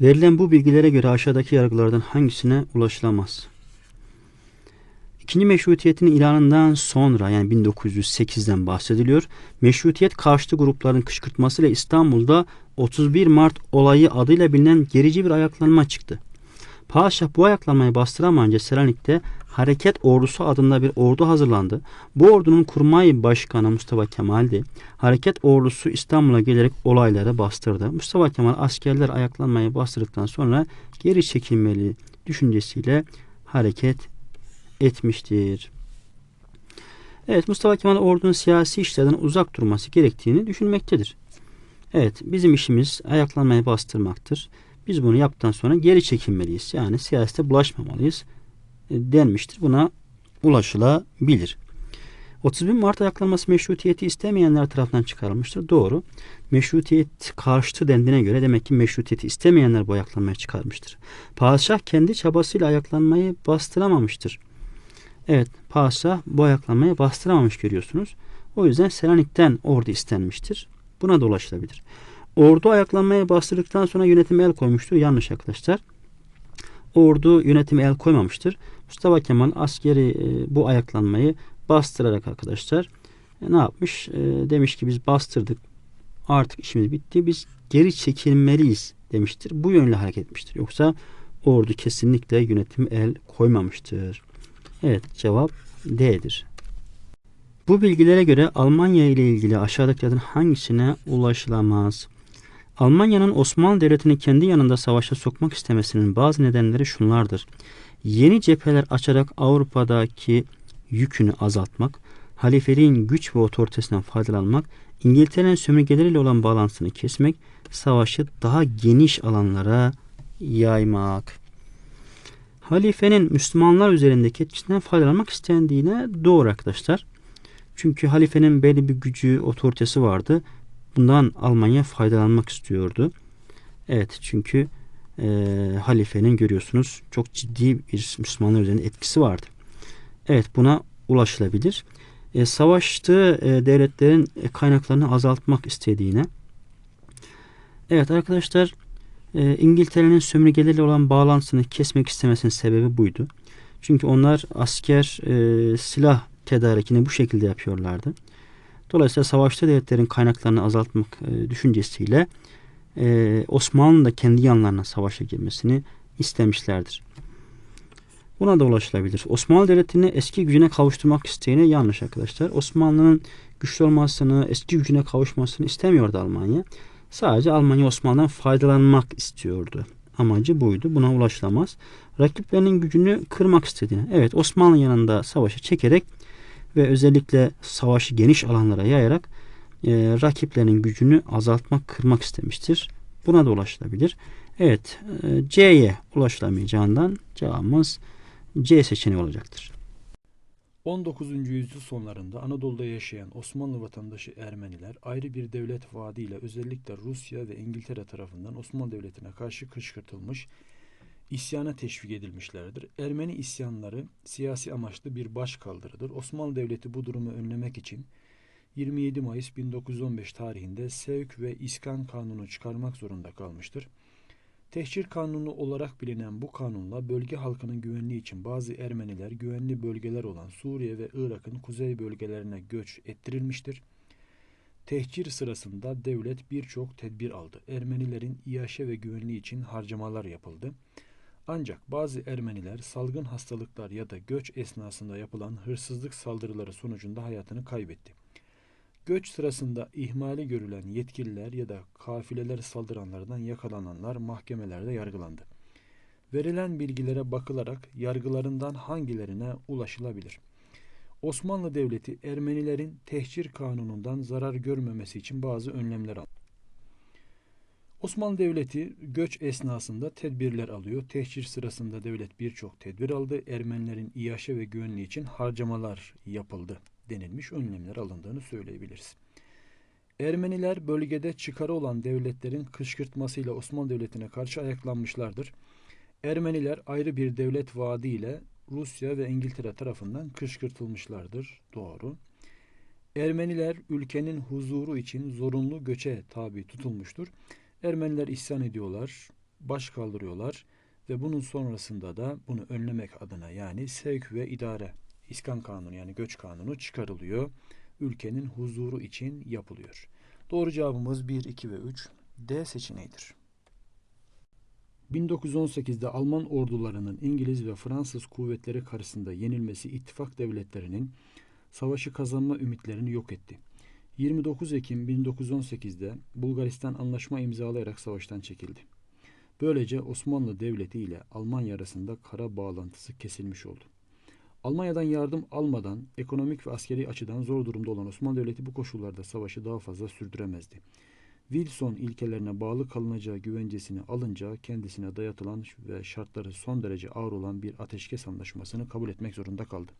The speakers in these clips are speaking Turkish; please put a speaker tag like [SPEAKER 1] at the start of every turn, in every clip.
[SPEAKER 1] Verilen bu bilgilere göre aşağıdaki yargılardan hangisine ulaşılamaz? İkinci meşrutiyetin ilanından sonra yani 1908'den bahsediliyor. Meşrutiyet karşıtı grupların kışkırtmasıyla İstanbul'da 31 Mart olayı adıyla bilinen gerici bir ayaklanma çıktı. Paşa bu ayaklanmayı bastıramayınca Selanik'te Hareket Ordusu adında bir ordu hazırlandı. Bu ordunun kurmay başkanı Mustafa Kemal'di. Hareket Ordusu İstanbul'a gelerek olayları bastırdı. Mustafa Kemal askerler ayaklanmayı bastırdıktan sonra geri çekilmeli düşüncesiyle hareket etmiştir. Evet Mustafa Kemal ordunun siyasi işlerden uzak durması gerektiğini düşünmektedir. Evet bizim işimiz ayaklanmayı bastırmaktır. Biz bunu yaptıktan sonra geri çekilmeliyiz. Yani siyasete bulaşmamalıyız e, denmiştir. Buna ulaşılabilir. 31 Mart ayaklanması meşrutiyeti istemeyenler tarafından çıkarılmıştır. Doğru. Meşrutiyet karşıtı dendiğine göre demek ki meşrutiyeti istemeyenler bu ayaklanmayı çıkarmıştır. Padişah kendi çabasıyla ayaklanmayı bastıramamıştır. Evet, padişah bu ayaklanmayı bastıramamış görüyorsunuz. O yüzden Selanik'ten ordu istenmiştir. Buna da ulaşılabilir. Ordu ayaklanmaya bastırdıktan sonra yönetime el koymuştur. Yanlış arkadaşlar. Ordu yönetime el koymamıştır. Mustafa Kemal askeri e, bu ayaklanmayı bastırarak arkadaşlar e, ne yapmış? E, demiş ki biz bastırdık. Artık işimiz bitti. Biz geri çekilmeliyiz demiştir. Bu yönle hareket etmiştir. Yoksa ordu kesinlikle yönetim el koymamıştır. Evet cevap D'dir. Bu bilgilere göre Almanya ile ilgili aşağıdakilerden hangisine ulaşılamaz? Almanya'nın Osmanlı Devleti'ni kendi yanında savaşa sokmak istemesinin bazı nedenleri şunlardır. Yeni cepheler açarak Avrupa'daki yükünü azaltmak, halifeliğin güç ve otoritesinden faydalanmak, İngiltere'nin sömürgeleriyle olan bağlantısını kesmek, savaşı daha geniş alanlara yaymak. Halifenin Müslümanlar üzerindeki etkisinden faydalanmak istendiğine doğru arkadaşlar. Çünkü halifenin belli bir gücü, otoritesi vardı. Bundan Almanya faydalanmak istiyordu. Evet çünkü e, halifenin görüyorsunuz çok ciddi bir Müslümanlar üzerinde etkisi vardı. Evet buna ulaşılabilir. E, savaştığı e, devletlerin kaynaklarını azaltmak istediğine. Evet arkadaşlar e, İngiltere'nin sömürgeleriyle olan bağlantısını kesmek istemesinin sebebi buydu. Çünkü onlar asker e, silah tedarikini bu şekilde yapıyorlardı. Dolayısıyla savaşta devletlerin kaynaklarını azaltmak e, düşüncesiyle e, Osmanlı'nın da kendi yanlarına savaşa girmesini istemişlerdir. Buna da ulaşılabilir. Osmanlı Devleti'ni eski gücüne kavuşturmak isteyene yanlış arkadaşlar. Osmanlı'nın güçlü olmasını, eski gücüne kavuşmasını istemiyordu Almanya. Sadece Almanya Osmanlı'dan faydalanmak istiyordu. Amacı buydu. Buna ulaşılamaz. Rakiplerinin gücünü kırmak istediğine. Evet Osmanlı yanında savaşı çekerek ve özellikle savaşı geniş alanlara yayarak e, rakiplerinin gücünü azaltmak, kırmak istemiştir. Buna da ulaşılabilir. Evet, e, C'ye ulaşılamayacağından cevabımız C seçeneği olacaktır.
[SPEAKER 2] 19. yüzyıl sonlarında Anadolu'da yaşayan Osmanlı vatandaşı Ermeniler ayrı bir devlet vaadiyle özellikle Rusya ve İngiltere tarafından Osmanlı Devleti'ne karşı kışkırtılmış, isyana teşvik edilmişlerdir. Ermeni isyanları siyasi amaçlı bir başkaldırıdır. Osmanlı Devleti bu durumu önlemek için 27 Mayıs 1915 tarihinde sevk ve iskan kanunu çıkarmak zorunda kalmıştır. Tehcir kanunu olarak bilinen bu kanunla bölge halkının güvenliği için bazı Ermeniler güvenli bölgeler olan Suriye ve Irak'ın kuzey bölgelerine göç ettirilmiştir. Tehcir sırasında devlet birçok tedbir aldı. Ermenilerin iaşe ve güvenliği için harcamalar yapıldı. Ancak bazı Ermeniler salgın hastalıklar ya da göç esnasında yapılan hırsızlık saldırıları sonucunda hayatını kaybetti. Göç sırasında ihmali görülen yetkililer ya da kafileler saldıranlardan yakalananlar mahkemelerde yargılandı. Verilen bilgilere bakılarak yargılarından hangilerine ulaşılabilir? Osmanlı Devleti Ermenilerin tehcir kanunundan zarar görmemesi için bazı önlemler aldı. Osmanlı Devleti göç esnasında tedbirler alıyor. Tehcir sırasında devlet birçok tedbir aldı. Ermenilerin iaşe ve güvenliği için harcamalar yapıldı denilmiş önlemler alındığını söyleyebiliriz. Ermeniler bölgede çıkarı olan devletlerin kışkırtmasıyla Osmanlı Devleti'ne karşı ayaklanmışlardır. Ermeniler ayrı bir devlet vaadiyle Rusya ve İngiltere tarafından kışkırtılmışlardır. Doğru. Ermeniler ülkenin huzuru için zorunlu göçe tabi tutulmuştur. Ermeniler isyan ediyorlar. baş kaldırıyorlar ve bunun sonrasında da bunu önlemek adına yani sevk ve idare iskan kanunu yani göç kanunu çıkarılıyor. Ülkenin huzuru için yapılıyor. Doğru cevabımız 1, 2 ve 3 D seçeneğidir. 1918'de Alman ordularının İngiliz ve Fransız kuvvetleri karşısında yenilmesi ittifak devletlerinin savaşı kazanma ümitlerini yok etti. 29 Ekim 1918'de Bulgaristan anlaşma imzalayarak savaştan çekildi. Böylece Osmanlı Devleti ile Almanya arasında kara bağlantısı kesilmiş oldu. Almanya'dan yardım almadan ekonomik ve askeri açıdan zor durumda olan Osmanlı Devleti bu koşullarda savaşı daha fazla sürdüremezdi. Wilson ilkelerine bağlı kalınacağı güvencesini alınca kendisine dayatılan ve şartları son derece ağır olan bir ateşkes anlaşmasını kabul etmek zorunda kaldı.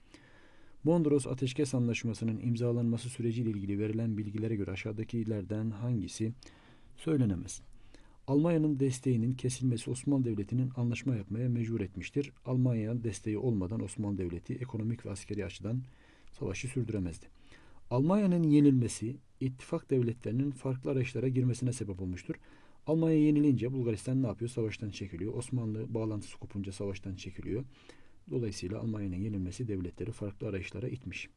[SPEAKER 2] Mondros Ateşkes Anlaşması'nın imzalanması süreciyle ilgili verilen bilgilere göre aşağıdakilerden hangisi söylenemez? Almanya'nın desteğinin kesilmesi Osmanlı Devleti'nin anlaşma yapmaya mecbur etmiştir. Almanya desteği olmadan Osmanlı Devleti ekonomik ve askeri açıdan savaşı sürdüremezdi. Almanya'nın yenilmesi ittifak devletlerinin farklı arayışlara girmesine sebep olmuştur. Almanya yenilince Bulgaristan ne yapıyor? Savaştan çekiliyor. Osmanlı bağlantısı kopunca savaştan çekiliyor. Dolayısıyla Almanya'nın yenilmesi devletleri farklı arayışlara itmiş.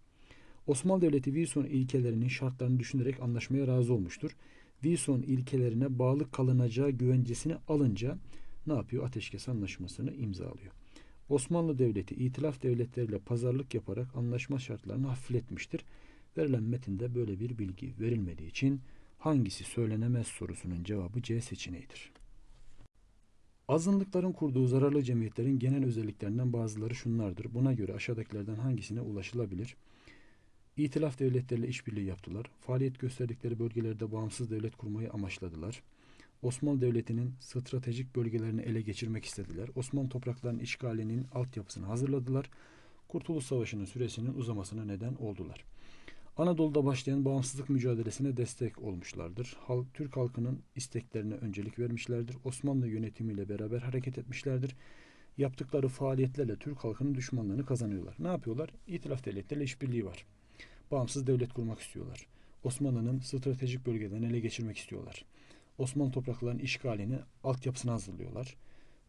[SPEAKER 2] Osmanlı Devleti Wilson ilkelerinin şartlarını düşünerek anlaşmaya razı olmuştur. Wilson ilkelerine bağlı kalınacağı güvencesini alınca ne yapıyor? Ateşkes anlaşmasını imzalıyor. Osmanlı Devleti itilaf devletleriyle pazarlık yaparak anlaşma şartlarını hafifletmiştir. Verilen metinde böyle bir bilgi verilmediği için hangisi söylenemez sorusunun cevabı C seçeneğidir. Azınlıkların kurduğu zararlı cemiyetlerin genel özelliklerinden bazıları şunlardır. Buna göre aşağıdakilerden hangisine ulaşılabilir? İtilaf devletleriyle işbirliği yaptılar. Faaliyet gösterdikleri bölgelerde bağımsız devlet kurmayı amaçladılar. Osmanlı Devleti'nin stratejik bölgelerini ele geçirmek istediler. Osmanlı topraklarının işgalinin altyapısını hazırladılar. Kurtuluş Savaşı'nın süresinin uzamasına neden oldular. Anadolu'da başlayan bağımsızlık mücadelesine destek olmuşlardır. Halk, Türk halkının isteklerine öncelik vermişlerdir. Osmanlı yönetimiyle beraber hareket etmişlerdir. Yaptıkları faaliyetlerle Türk halkının düşmanlığını kazanıyorlar. Ne yapıyorlar? İtilaf devletleriyle işbirliği var. Bağımsız devlet kurmak istiyorlar. Osmanlı'nın stratejik bölgelerini ele geçirmek istiyorlar. Osmanlı topraklarının işgalini, altyapısını hazırlıyorlar.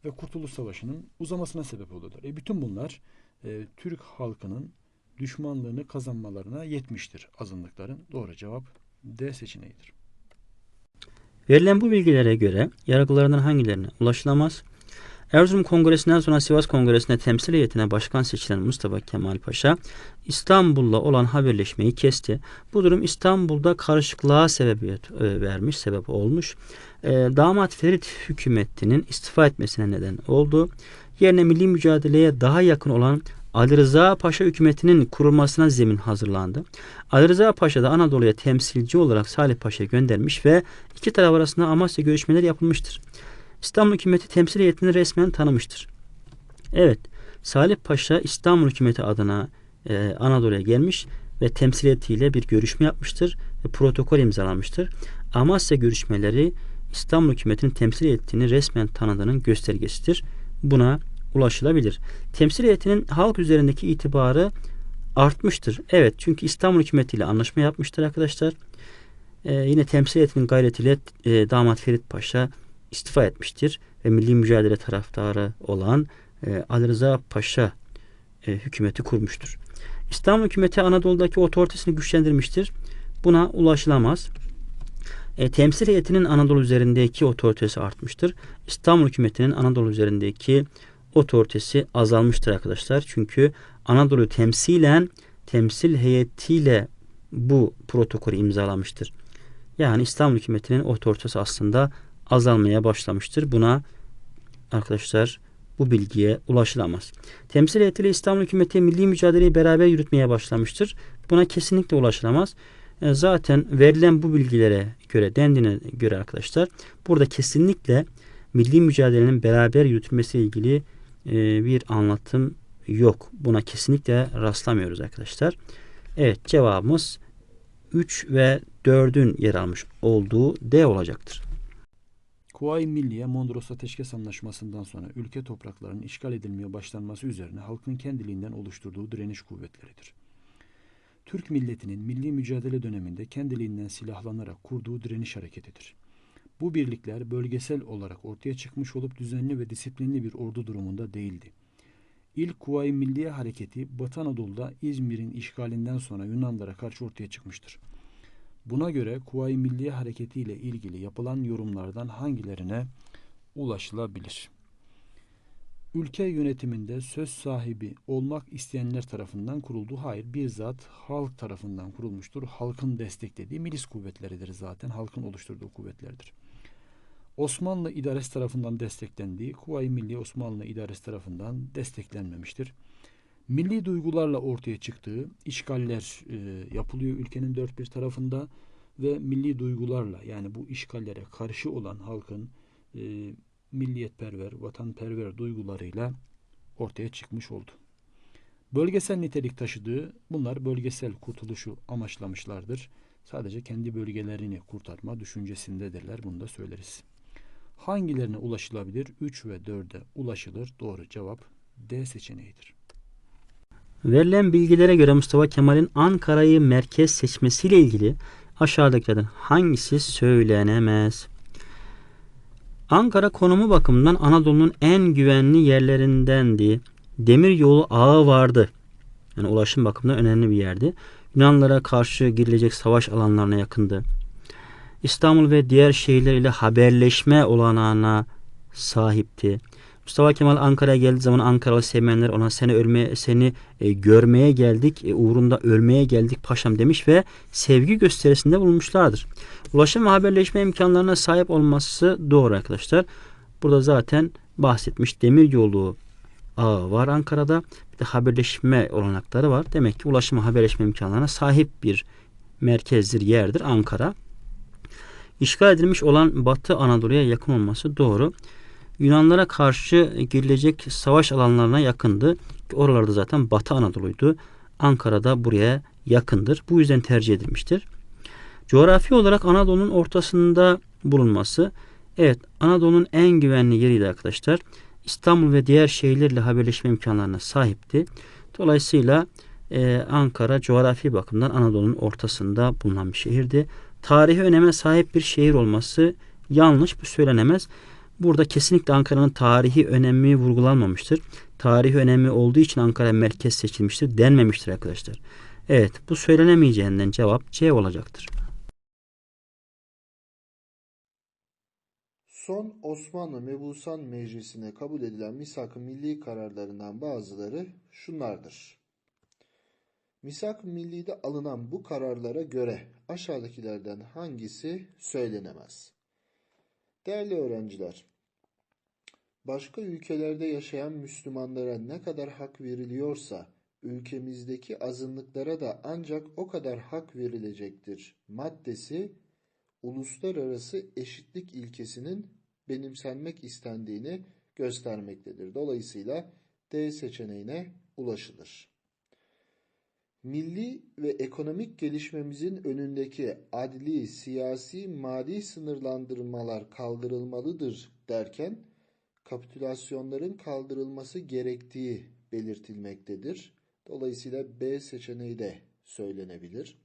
[SPEAKER 2] Ve Kurtuluş Savaşı'nın uzamasına sebep oluyorlar. E bütün bunlar e, Türk halkının düşmanlığını kazanmalarına yetmiştir azınlıkların. Doğru cevap D seçeneğidir.
[SPEAKER 1] Verilen bu bilgilere göre yargılarından hangilerine ulaşılamaz? Erzurum Kongresi'nden sonra Sivas Kongresi'ne temsil heyetine başkan seçilen Mustafa Kemal Paşa İstanbul'la olan haberleşmeyi kesti. Bu durum İstanbul'da karışıklığa sebebiyet e, vermiş, sebep olmuş. E, damat Ferit hükümetinin istifa etmesine neden oldu. Yerine milli mücadeleye daha yakın olan Ali Rıza Paşa hükümetinin kurulmasına zemin hazırlandı. Ali Rıza Paşa da Anadolu'ya temsilci olarak Salih Paşa'yı göndermiş ve iki taraf arasında Amasya görüşmeleri yapılmıştır. İstanbul hükümeti temsil heyetini resmen tanımıştır. Evet, Salih Paşa İstanbul hükümeti adına e, Anadolu'ya gelmiş ve temsil heyetiyle bir görüşme yapmıştır ve protokol imzalanmıştır. Amasya görüşmeleri İstanbul hükümetinin temsil heyetini resmen tanıdığının göstergesidir. Buna ulaşılabilir. Temsil heyetinin halk üzerindeki itibarı artmıştır. Evet çünkü İstanbul hükümetiyle anlaşma yapmıştır arkadaşlar. Ee, yine temsil heyetinin gayretiyle e, damat Ferit Paşa istifa etmiştir ve milli mücadele taraftarı olan e, Ali Rıza Paşa e, hükümeti kurmuştur. İstanbul hükümeti Anadolu'daki otoritesini güçlendirmiştir. Buna ulaşılamaz. E, temsil heyetinin Anadolu üzerindeki otoritesi artmıştır. İstanbul hükümetinin Anadolu üzerindeki otoritesi azalmıştır arkadaşlar. Çünkü Anadolu temsilen temsil heyetiyle bu protokolü imzalamıştır. Yani İstanbul hükümetinin otoritesi aslında azalmaya başlamıştır. Buna arkadaşlar bu bilgiye ulaşılamaz. Temsil heyetiyle İstanbul hükümeti milli mücadeleyi beraber yürütmeye başlamıştır. Buna kesinlikle ulaşılamaz. E, zaten verilen bu bilgilere göre dendiğine göre arkadaşlar burada kesinlikle milli mücadelenin beraber yürütülmesiyle ilgili e, bir anlatım yok. Buna kesinlikle rastlamıyoruz arkadaşlar. Evet cevabımız 3 ve 4'ün yer almış olduğu D olacaktır.
[SPEAKER 2] Kuvayi Milliye Mondros Ateşkes Anlaşması'ndan sonra ülke topraklarının işgal edilmeye başlanması üzerine halkın kendiliğinden oluşturduğu direniş kuvvetleridir. Türk milletinin milli mücadele döneminde kendiliğinden silahlanarak kurduğu direniş hareketidir. Bu birlikler bölgesel olarak ortaya çıkmış olup düzenli ve disiplinli bir ordu durumunda değildi. İlk Kuvayi Milliye Hareketi Batı Anadolu'da İzmir'in işgalinden sonra Yunanlara karşı ortaya çıkmıştır. Buna göre Kuvayi Milliye Hareketi ile ilgili yapılan yorumlardan hangilerine ulaşılabilir? Ülke yönetiminde söz sahibi olmak isteyenler tarafından kuruldu. Hayır, bizzat halk tarafından kurulmuştur. Halkın desteklediği milis kuvvetleridir zaten. Halkın oluşturduğu kuvvetlerdir. Osmanlı idaresi tarafından desteklendiği, Kuvayi Milliye Osmanlı idaresi tarafından desteklenmemiştir. Milli duygularla ortaya çıktığı işgaller e, yapılıyor ülkenin dört bir tarafında ve milli duygularla yani bu işgallere karşı olan halkın e, milliyetperver, vatanperver duygularıyla ortaya çıkmış oldu. Bölgesel nitelik taşıdığı bunlar bölgesel kurtuluşu amaçlamışlardır. Sadece kendi bölgelerini kurtarma düşüncesindedirler. Bunu da söyleriz. Hangilerine ulaşılabilir? 3 ve 4'e ulaşılır. Doğru cevap D seçeneğidir.
[SPEAKER 1] Verilen bilgilere göre Mustafa Kemal'in Ankara'yı merkez seçmesiyle ilgili aşağıdakilerden hangisi söylenemez? Ankara konumu bakımından Anadolu'nun en güvenli yerlerindendi. Demir yolu ağı vardı. Yani ulaşım bakımından önemli bir yerdi. Yunanlara karşı girilecek savaş alanlarına yakındı. İstanbul ve diğer şehirler ile haberleşme olanağına sahipti. Mustafa Kemal Ankara'ya geldiği zaman Ankaralı sevmeyenler ona seni ölmeye seni e, görmeye geldik, e, uğrunda ölmeye geldik paşam demiş ve sevgi gösterisinde bulunmuşlardır. Ulaşım ve haberleşme imkanlarına sahip olması doğru arkadaşlar. Burada zaten bahsetmiş demir yolu ağı var Ankara'da. Bir de haberleşme olanakları var. Demek ki ulaşım ve haberleşme imkanlarına sahip bir merkezdir, yerdir Ankara. İşgal edilmiş olan Batı Anadolu'ya yakın olması doğru. Yunanlara karşı girilecek savaş alanlarına yakındı. Oralarda zaten Batı Anadolu'ydu. Ankara'da buraya yakındır. Bu yüzden tercih edilmiştir. Coğrafi olarak Anadolu'nun ortasında bulunması. Evet Anadolu'nun en güvenli yeriydi arkadaşlar. İstanbul ve diğer şehirlerle haberleşme imkanlarına sahipti. Dolayısıyla e, Ankara coğrafi bakımdan Anadolu'nun ortasında bulunan bir şehirdi. Tarihi öneme sahip bir şehir olması yanlış bu söylenemez. Burada kesinlikle Ankara'nın tarihi önemi vurgulanmamıştır. Tarihi önemi olduğu için Ankara merkez seçilmiştir denmemiştir arkadaşlar. Evet bu söylenemeyeceğinden cevap C olacaktır.
[SPEAKER 3] Son Osmanlı Mebusan Meclisi'ne kabul edilen misak-ı milli kararlarından bazıları şunlardır. Misak-ı Milli'de alınan bu kararlara göre aşağıdakilerden hangisi söylenemez? Değerli öğrenciler, başka ülkelerde yaşayan Müslümanlara ne kadar hak veriliyorsa, ülkemizdeki azınlıklara da ancak o kadar hak verilecektir. Maddesi, uluslararası eşitlik ilkesinin benimsenmek istendiğini göstermektedir. Dolayısıyla D seçeneğine ulaşılır. Milli ve ekonomik gelişmemizin önündeki adli, siyasi, mali sınırlandırmalar kaldırılmalıdır derken kapitülasyonların kaldırılması gerektiği belirtilmektedir. Dolayısıyla B seçeneği de söylenebilir.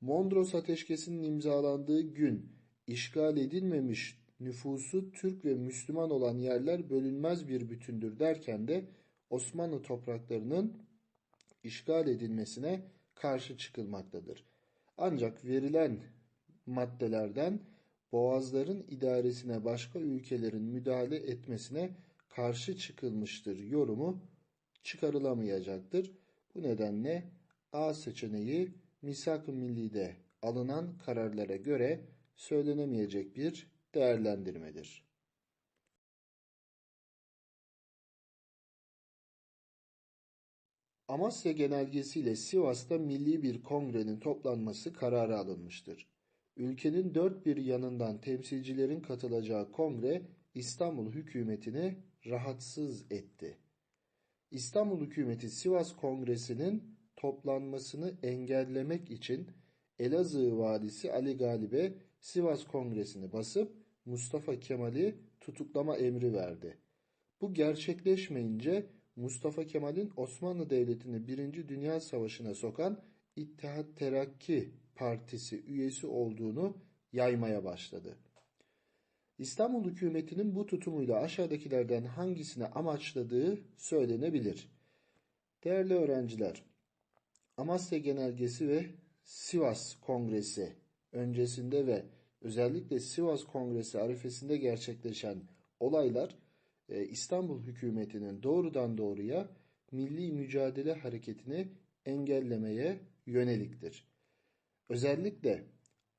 [SPEAKER 3] Mondros Ateşkesi'nin imzalandığı gün işgal edilmemiş nüfusu Türk ve Müslüman olan yerler bölünmez bir bütündür derken de Osmanlı topraklarının işgal edilmesine karşı çıkılmaktadır. Ancak verilen maddelerden boğazların idaresine başka ülkelerin müdahale etmesine karşı çıkılmıştır yorumu çıkarılamayacaktır. Bu nedenle A seçeneği Misak-ı Milli'de alınan kararlara göre söylenemeyecek bir değerlendirmedir. Amasya Genelgesiyle Sivas'ta milli bir kongrenin toplanması kararı alınmıştır. Ülkenin dört bir yanından temsilcilerin katılacağı kongre İstanbul hükümetini rahatsız etti. İstanbul hükümeti Sivas Kongresi'nin toplanmasını engellemek için Elazığ valisi Ali Galip'e Sivas Kongresi'ni basıp Mustafa Kemal'i tutuklama emri verdi. Bu gerçekleşmeyince Mustafa Kemal'in Osmanlı Devleti'ni 1. Dünya Savaşı'na sokan İttihat Terakki Partisi üyesi olduğunu yaymaya başladı. İstanbul hükümetinin bu tutumuyla aşağıdakilerden hangisini amaçladığı söylenebilir. Değerli öğrenciler, Amasya Genelgesi ve Sivas Kongresi öncesinde ve özellikle Sivas Kongresi arifesinde gerçekleşen olaylar İstanbul hükümetinin doğrudan doğruya milli mücadele hareketini engellemeye yöneliktir. Özellikle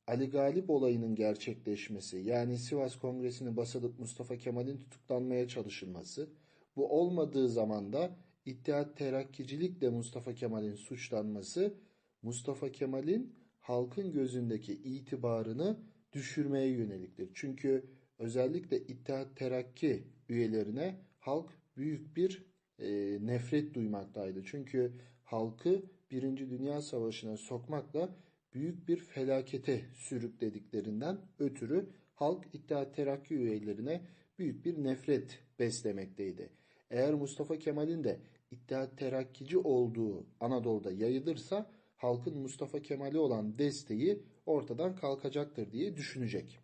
[SPEAKER 3] Ali Galip olayının gerçekleşmesi yani Sivas Kongresi'ni basılıp Mustafa Kemal'in tutuklanmaya çalışılması, bu olmadığı zaman da İttihat Terakkicilikle Mustafa Kemal'in suçlanması, Mustafa Kemal'in halkın gözündeki itibarını düşürmeye yöneliktir. Çünkü özellikle İttihat Terakki üyelerine halk büyük bir e, nefret duymaktaydı. Çünkü halkı Birinci Dünya Savaşı'na sokmakla büyük bir felakete sürüklediklerinden ötürü halk İttihat Terakki üyelerine büyük bir nefret beslemekteydi. Eğer Mustafa Kemal'in de İttihat Terakkici olduğu Anadolu'da yayılırsa halkın Mustafa Kemal'e olan desteği ortadan kalkacaktır diye düşünecek.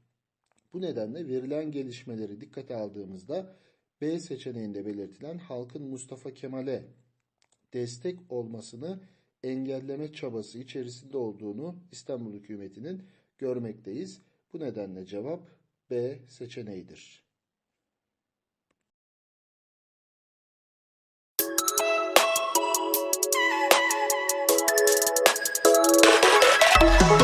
[SPEAKER 3] Bu nedenle verilen gelişmeleri dikkate aldığımızda B seçeneğinde belirtilen halkın Mustafa Kemal'e destek olmasını engelleme çabası içerisinde olduğunu İstanbul hükümetinin görmekteyiz. Bu nedenle cevap B seçeneğidir. Thank you.